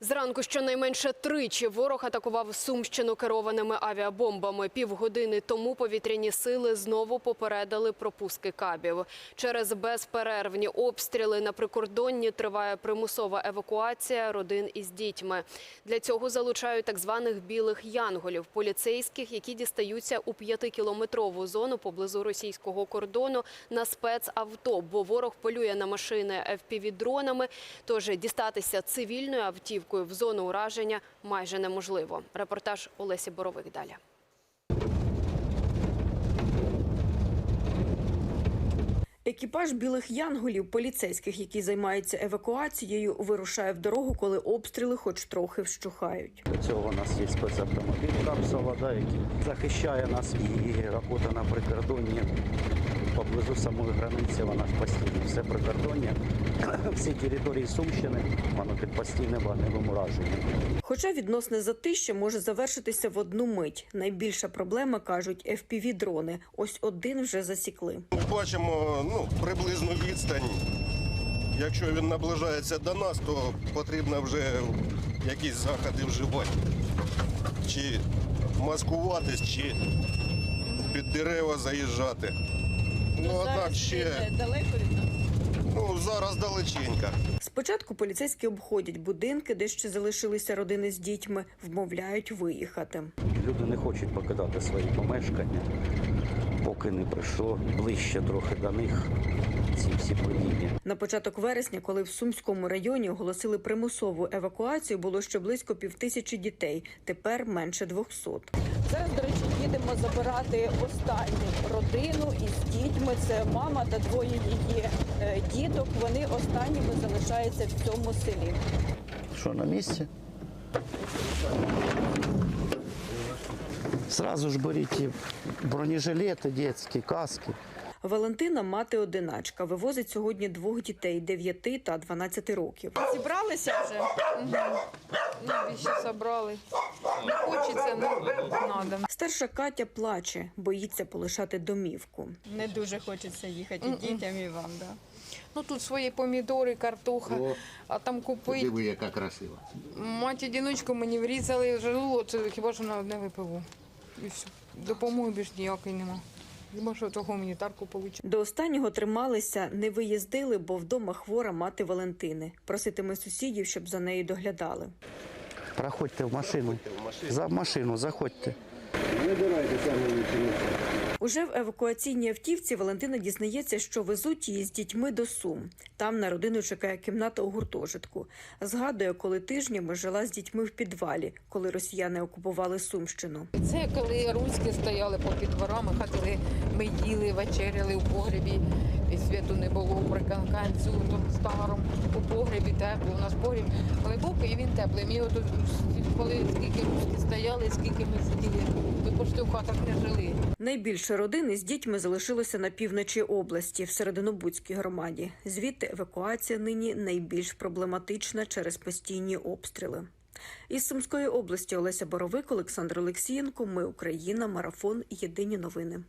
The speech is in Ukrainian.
Зранку щонайменше тричі ворог атакував Сумщину керованими авіабомбами. Півгодини тому повітряні сили знову попередили про пуски кабів. Через безперервні обстріли на прикордонні триває примусова евакуація родин із дітьми. Для цього залучають так званих білих янголів, поліцейських, які дістаються у п'ятикілометрову зону поблизу російського кордону на спецавто, бо ворог полює на машини FPV-дронами, тож дістатися цивільною автівкою в зону ураження майже неможливо. Репортаж Олесі Боровик далі. Екіпаж білих янголів, поліцейських, які займаються евакуацією, вирушає в дорогу, коли обстріли хоч трохи вщухають. Для цього у нас є спецавтомобіль капсула, да, який захищає нас і робота на прикордонні поблизу самої границі. Вона ж постійно все прикордоння. Всі території Сумщини воно під постійним вогневим ураженням. Хоча відносне затища може завершитися в одну мить. Найбільша проблема кажуть FPV-дрони. Ось один вже засікли. Бачимо ну, приблизну відстань. Якщо він наближається до нас, то потрібно вже якісь заходи вживати. Чи маскуватись, чи під дерева заїжджати. Ну, однак ще далеко від нас. ну, зараз далеченько. Спочатку поліцейські обходять будинки, де ще залишилися родини з дітьми, вмовляють виїхати. Люди не хочуть покидати свої помешкання, поки не прийшло ближче трохи до них ці всі події. На початок вересня, коли в Сумському районі оголосили примусову евакуацію, було ще близько півтисячі дітей. Тепер менше 200. Зараз, до речі, їдемо забирати останню родину із дітьми. Це мама та двоє її е, діток. Вони останніми залишаються в цьому селі. Що на місці? Сразу ж беріть бронежилети, дитячі, каски. Валентина мати одиначка. Вивозить сьогодні двох дітей 9 та 12 років. Зібралися вже? Забрали? Не хочеться, не треба. Старша Катя плаче, боїться полишати домівку. Не дуже хочеться їхати і дітям, і вам, да. Ну тут свої помідори, картоха, а там купити. Диви, яка красива. Мать одиночку мені врізали це хіба що на одне ВПО. І все. Допомоги більш ніякої нема. Хіба що того гуманітарку получу. До останнього трималися, не виїздили, бо вдома хвора мати Валентини. Проситиме сусідів, щоб за нею доглядали. Проходьте в машину. За машину заходьте. Уже в евакуаційній автівці Валентина дізнається, що везуть її з дітьми до Сум. Там на родину чекає кімната у гуртожитку. Згадує, коли тижнями жила з дітьми в підвалі, коли росіяни окупували Сумщину. Це коли руські стояли по дворами, ходили, ми їли, вечеряли у погребі, і світу не було при канканцю, старому у погребі тепло. У нас погріб глибокий і він теплий. Ми його тут, коли скільки руські стояли, скільки ми сиділи, ми почти в хатах не жили. Найбільше родини з дітьми залишилося на півночі області, в Серединобудській громаді. Звідти евакуація нині найбільш проблематична через постійні обстріли. Із Сумської області Олеся Боровик, Олександр Олексієнко. Ми Україна. Марафон. Єдині новини.